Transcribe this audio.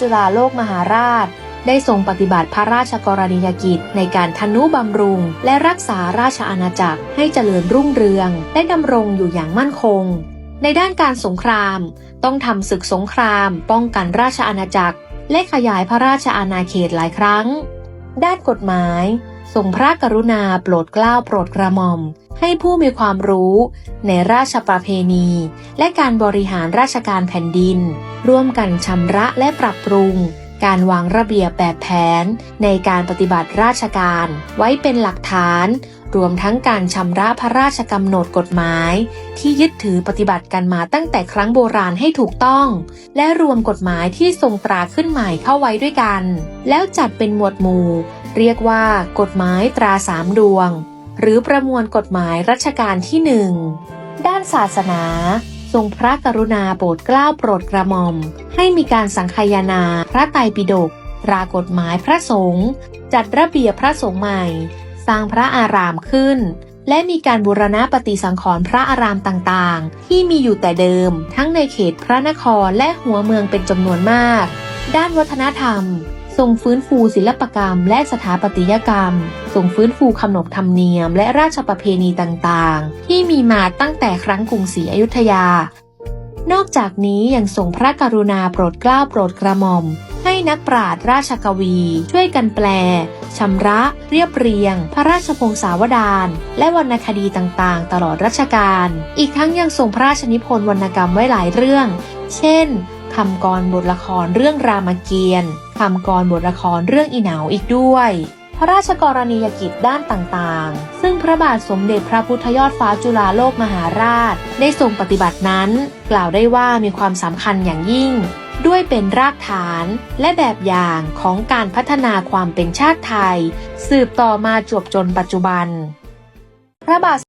จุฬาโลกมหาราช ได้ทรงปฏิบัติพระราชกรณียกิจ ในการทนุบำรุง และรักษาราชอาณาจักรให้เจริญรุ่งเรือง และดำรงอยู่อย่างมั่นคง ในด้านการสงคราม ต้องทำศึกสงคราม ป้องกันราชอาณาจักร และขยายพระราชอาณาเขตหลายครั้ง ด้านกฎหมายทรงพระกรุณาโปรดเกล้าโปรดกระหม่อม ให้ผู้มีความรู้ในราชประเพณี และการบริหารราชการแผ่นดิน ร่วมกันชำระและปรับปรุง การวางระเบียบแบบแผน ในการปฏิบัติราชการไว้เป็นหลักฐาน รวมทั้งการชำระพระราชกำหนดกฎหมาย ที่ยึดถือปฏิบัติกันมาตั้งแต่ครั้งโบราณให้ถูกต้อง และรวมกฎหมายที่ทรงตราขึ้นใหม่เข้าไว้ด้วยกัน แล้วจัดเป็นหมวดหมู่ เรียกว่ากฎหมายตราสามดวง หรือประมวลกฎหมายรัชกาลที่หนึ่งด้านศาสนา ทรงพระกรุณาโปรดเกล้าโปรดกระหม่อม ให้มีการสังคายนาพระไตรปิฎกตรากฎหมายพระสงฆ์จัดระเบียบพระสงฆ์ใหม่ สร้างพระอารามขึ้น และมีการบูรณะปฏิสังขรณ์พระอารามต่างๆ ที่มีอยู่แต่เดิม ทั้งในเขตพระนครและหัวเมืองเป็นจำนวนมาก ด้านวัฒนธรรม ทรงฟื้นฟูศิลปกรรม และสถาปัตยกรรมทรงฟื้นฟูขนบธรรมเนียม และราชประเพณีต่างๆ ที่มีมาตั้งแต่ครั้งกรุงศรีอยุธยา นอกจากนี้ยังทรงพระกรุณาโปรดเกล้าโปรดกระหม่อม ให้นักปราชญ์ราชกวี ช่วยกันแปลชำระ เรียบเรียง พระราชพงศาวดาร และวรรณคดีต่างๆ ตลอดรัชกาล อีกทั้งยังทรงพระราชนิพนธ์วรรณกรรมไว้หลายเรื่อง เช่น คำกรบทละครเรื่องรามเกียรติ์คำกรบทละครเรื่องอีเหนาอีกด้วย พระราชกรณียกิจด้านต่างๆ ซึ่งพระบาทสมเด็จพระพุทธยอดฟ้าจุฬาโลกมหาราช ได้ทรงปฏิบัตินั้น กล่าวได้ว่ามีความสำคัญอย่างยิ่ง ด้วยเป็นรากฐานและแบบอย่างของการพัฒนาความเป็นชาติไทย สืบต่อมาจวบจนปัจจุบัน พระบาท